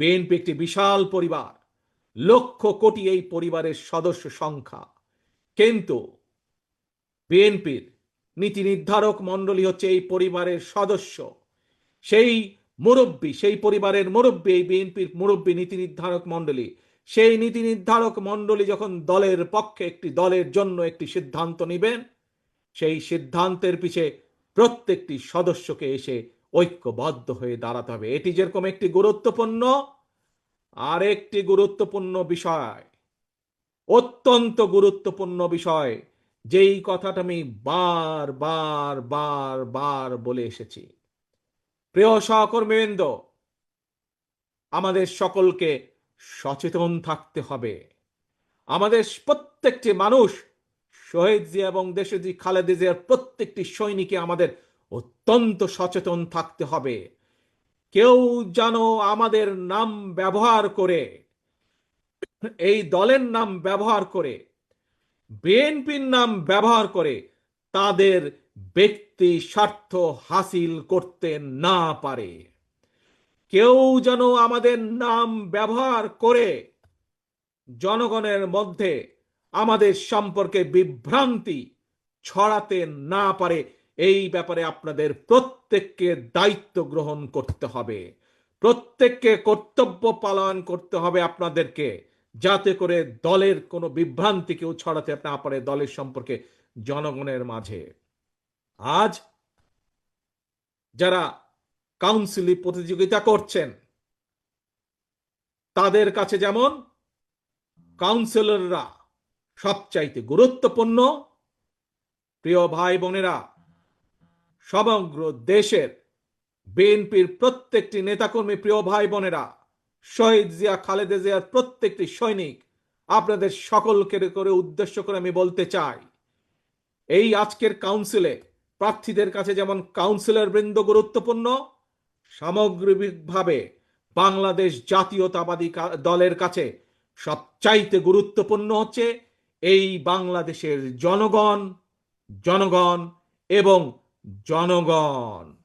BNP একটি বিশাল পরিবার। লক্ষ কোটি এই পরিবারের সদস্য সংখ্যা। কিন্তু বিএনপির নীতি নির্ধারক মণ্ডলী হচ্ছে এই পরিবারের সদস্য। সেই মুরব্বী, সেই পরিবারের মুরব্বী, এই বিএনপির মুরব্বী নীতি নির্ধারক মণ্ডলী। সেই নীতি নির্ধারক মণ্ডলী যখন দলের পক্ষে একটি দলের জন্য একটি সিদ্ধান্ত নেবেন, সেই সিদ্ধান্তের পিছে প্রত্যেকটি সদস্যকে এসে ঐক্যবদ্ধ হয়ে দাঁড়াতে হবে। এটি যেরকম একটি গুরুত্বপূর্ণ আর একটি গুরুত্বপূর্ণ বিষয়, অত্যন্ত গুরুত্বপূর্ণ বিষয়, যেই কথাটা আমি বার বার বার বার বলে এসেছি। প্রিয় সহকর্মীবৃন্দ, আমাদের সকলকে সচেতন থাকতে হবে। আমাদের প্রত্যেকটি মানুষ, শহীদ জিয়া এবং দেশজি খালেদা জিয়ার প্রত্যেকটি সৈনিকে আমাদের অত্যন্ত সচেতন থাকতে হবে। কেউ যেন আমাদের নাম ব্যবহার করে, এই দলের নাম ব্যবহার করে, বিএনপির নাম ব্যবহার করে তাদের ব্যক্তি স্বার্থ হাসিল করতে না পারে। কেউ যেন আমাদের নাম ব্যবহার করে জনগণের মধ্যে আমাদের সম্পর্কে বিভ্রান্তি ছড়াতে না পারে এই ব্যাপারে আপনাদের প্রত্যেককে দায়িত্ব গ্রহণ করতে হবে। প্রত্যেককে কর্তব্য পালন করতে হবে আপনাদেরকে, যাতে করে দলের কোনো বিভ্রান্তি কেউ ছড়াতে না পারে দলের সম্পর্কে জনগণের মাঝে। আজ যারা কাউন্সিলে প্রতিযোগিতা করছেন, তাদের কাছে যেমন কাউন্সিলররা সবচাইতে গুরুত্বপূর্ণ, প্রিয় ভাই বোনেরা সমগ্র দেশের বিএনপির প্রত্যেকটি নেতাকর্মী প্রিয় ভাই বোনেরা, শহীদ জিয়া খালেদা জিয়ার প্রত্যেকটি সৈনিক, আপনাদের সকলকে করে উদ্দেশ্য করে আমি বলতে চাই, এই আজকের কাউন্সিলে প্রার্থীদের কাছে যেমন কাউন্সিলর বৃন্দ গুরুত্বপূর্ণ, সামগ্রিকভাবে বাংলাদেশ জাতীয়তাবাদী দলের কাছে সবচাইতে গুরুত্বপূর্ণ হচ্ছে এই বাংলাদেশের জনগণ জনগণ এবং জনগণ